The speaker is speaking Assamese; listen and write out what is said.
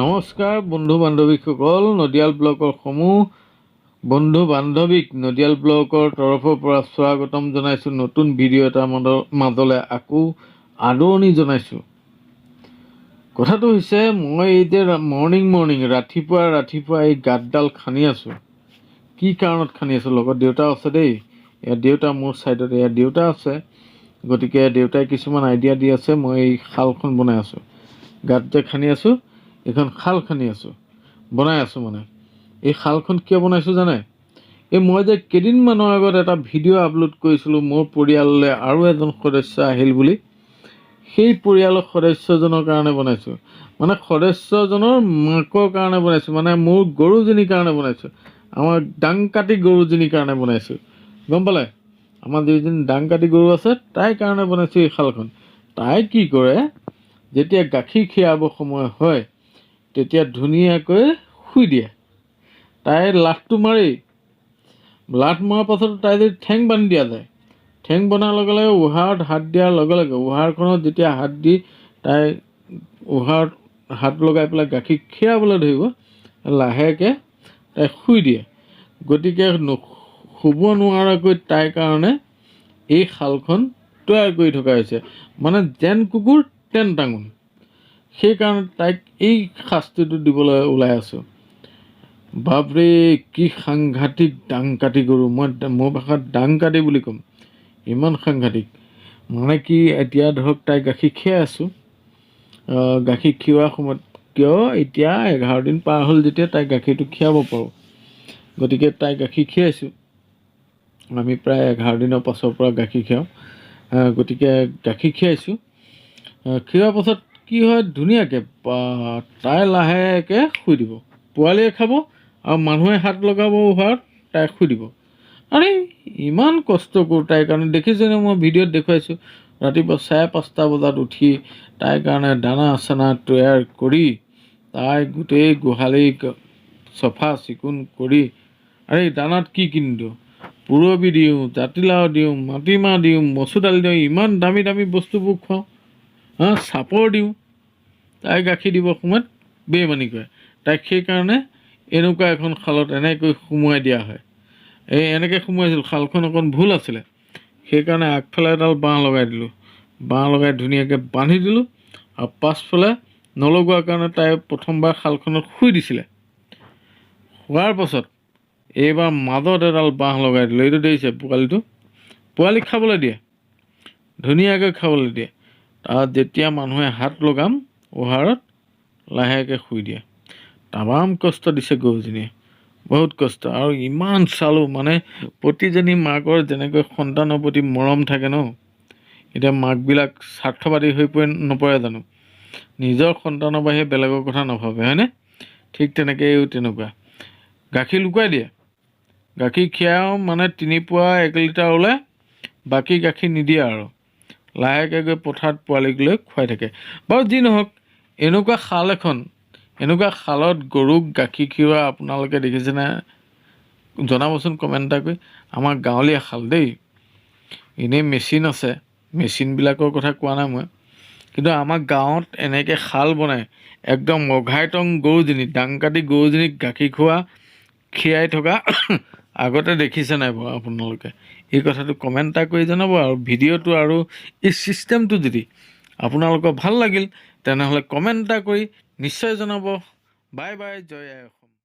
নমস্কাৰ বন্ধু বান্ধৱীসকল নদিয়াল ব্লকৰ সমূহ বন্ধু বান্ধৱীক নদিয়াল ব্লকৰ তৰফৰ পৰা স্বাগতম জনাইছোঁ। নতুন ভিডিঅ' এটা মাজ- মাজলৈ আকৌ আদৰণি জনাইছোঁ। কথাটো হৈছে মই এই যে মৰ্ণিং মৰ্ণিং ৰাতিপুৱা ৰাতিপুৱা এই গাঁতডাল খান্দি আছোঁ। কি কাৰণত খান্দি আছোঁ? লগত দেউতা আছে দেই। এয়া দেউতা মোৰ ছাইডত এয়া দেউতা আছে। গতিকে দেউতাই কিছুমান আইডিয়া দি আছে মই এই শালখন বনাই আছোঁ। গাঁত যে খান্দি আছোঁ এইখন শাল খান্দি আছোঁ বনাই আছোঁ মানে। এই শালখন কিয় বনাইছোঁ জানে? এই মই যে কেইদিনমানৰ আগত এটা ভিডিঅ' আপলোড কৰিছিলোঁ মোৰ পৰিয়াললৈ আৰু এজন সদস্য আহিল বুলি সেই পৰিয়ালৰ সদস্যজনৰ কাৰণে বনাইছোঁ। মানে সদস্যজনৰ মাকৰ কাৰণে বনাইছোঁ মানে মোৰ গৰুজনীৰ কাৰণে বনাইছোঁ আমাৰ ডাংকাটি গৰুজনীৰ কাৰণে বনাইছোঁ। গম পালে? আমাৰ যিজনী ডাংকাটি গৰু আছে তাইৰ কাৰণে বনাইছোঁ এই শালখন তাই কি কৰে যেতিয়া গাখীৰ খীৰাব সময় হয় তেতিয়া ধুনীয়াকৈ শুই দিয়ে। তাই লাঠটো মাৰি লাঠ মৰাৰ পাছত তাই যদি ঠেং বান্ধি দিয়া যায় ঠেং বনাৰ লগে লগে উহাৰত হাত দিয়াৰ লগে লগে উহাৰখনত যেতিয়া হাত দি তাই উহাৰত হাত লগাই পেলাই গাখীৰ খীৰাবলৈ ধৰিব লাহেকৈ তাই শুই দিয়ে। গতিকে শুব নোৱাৰাকৈ তাইৰ কাৰণে এই শালখন তৈয়াৰ কৰি থকা হৈছে। মানে যেন কুকুৰ তেন টাঙোন সেইকাৰণে তাইক এই শাস্তিটো দিবলৈ ওলাই আছোঁ। বাপৰে, কি সাংঘাতিক ডাং কাটি গৰু মই মোৰ ভাষাত ডাং কাটি বুলি ক'ম। ইমান সাংঘাতিক। মানে কি, এতিয়া ধৰক তাই গাখীৰ খীৰাই আছোঁ। গাখীৰ খীৰোৱাৰ সময়ত কিয়? এতিয়া এঘাৰ দিন পাৰ হ'ল যেতিয়া তাই গাখীৰটো খীৰাব পাৰোঁ। গতিকে তাই গাখীৰ খীৰাইছোঁ আমি প্ৰায় এঘাৰ দিনৰ পাছৰ পৰা গাখীৰ খীৰাওঁ। গতিকে গাখীৰ খীৰাইছোঁ খীৰোৱাৰ পাছত কি হয়, ধুনীয়াকৈ তাই লাহেকৈ শুই দিব। পোৱালীয়ে খাব আৰু মানুহে হাত লগাব উহাৰত তাই শুই দিব। আৰে, ইমান কষ্ট কৰোঁ তাইৰ কাৰণে। দেখিছেনে মই ভিডিঅ'ত দেখুৱাইছোঁ, ৰাতিপুৱা চাৰে পাঁচটা বজাত উঠি তাইৰ কাৰণে দানা চানা তৈয়াৰ কৰি তাই গোটেই গোহালি চফা চিকুণ কৰি, আৰে, দানাত কি কিনি দিওঁ? পুৰবি দিওঁ, জাতিলাও দিওঁ, মাটিমাহ দিওঁ, মচুৰ দালি দিওঁ, ইমান দামী দামী বস্তুবোৰ খুৱাওঁ। চাপৰ দিওঁ। তাই গাখীৰ দিবৰ সময়ত বেইমানি কৰে। তাইক সেইকাৰণে এনেকুৱা এখন শালত এনেকৈ সুমুৱাই দিয়া হয়। এই এনেকৈ সুমুৱাইছিল শালখন অকণ ভুল আছিলে। সেইকাৰণে আগফালে এডাল বাঁহ লগাই দিলোঁ। বাঁহ লগাই ধুনীয়াকৈ বান্ধি দিলোঁ আৰু পাছফালে নলগোৱাৰ কাৰণে তাই প্ৰথমবাৰ শালখনত শুই দিছিলে। শোৱাৰ পাছত এইবাৰ মাজত এডাল বাঁহ লগাই দিলোঁ। এইটো দেখিছে পোৱালিটো? পোৱালিক খাবলৈ দিয়ে। ধুনীয়াকৈ খাবলৈ দিয়ে। যেতিয়া মানুহে হাত লগাম উহাৰত লাহেকৈ শুই দিয়ে। তামাম কষ্ট দিছে গৰুজনীয়ে। বহুত কষ্ট। আৰু ইমান চালোঁ মানে প্ৰতিজনী মাকৰ যেনেকৈ সন্তানৰ প্ৰতি মৰম থাকে ন এতিয়া মাকবিলাক স্বাৰ্থবাদী হৈ পৰি নপৰে জানো? নিজৰ সন্তানৰ বাহিৰে বেলেগৰ কথা নাভাবে হয়নে? ঠিক তেনেকৈ এইও তেনেকুৱা। গাখীৰ লুকুৱাই দিয়ে। গাখীৰ খীৰাও মানে তিনি পোৱা এক লিটাৰ ওলাই বাকী গাখীৰ নিদিয়ে আৰু। লাহেকৈ গৈ পথাৰত পোৱালিক লৈ খুৱাই থাকে। বাৰু যি নহওক এনেকুৱা শাল এখন এনেকুৱা শালত গৰুক গাখীৰ খীৰোৱা আপোনালোকে দেখিছেনে? জনাবচোন কমেণ্ট এটা কৰি। আমাৰ গাঁৱলীয়া শাল দেই। এনেই মেচিন আছে। মেচিনবিলাকৰ কথা কোৱা নাই মই। কিন্তু আমাৰ গাঁৱত এনেকৈ শাল বনাই একদম অঘাইটং গৰুজনী দাংকাটি গৰুজনীক গাখীৰ খোৱা খীৰাই থকা আগতে দেখিছে নাই বাৰু আপোনালোকে। এই কথাটো কমেণ্ট এটা কৰি জনাব আৰু ভিডিঅ'টো আৰু এই ছিষ্টেমটো যদি আপোনালোকৰ ভালো লাগিল, তেনেহ'লে কমেণ্ট এটা কৰি নিশ্চয় জনাব। বাই বাই, জয় অসম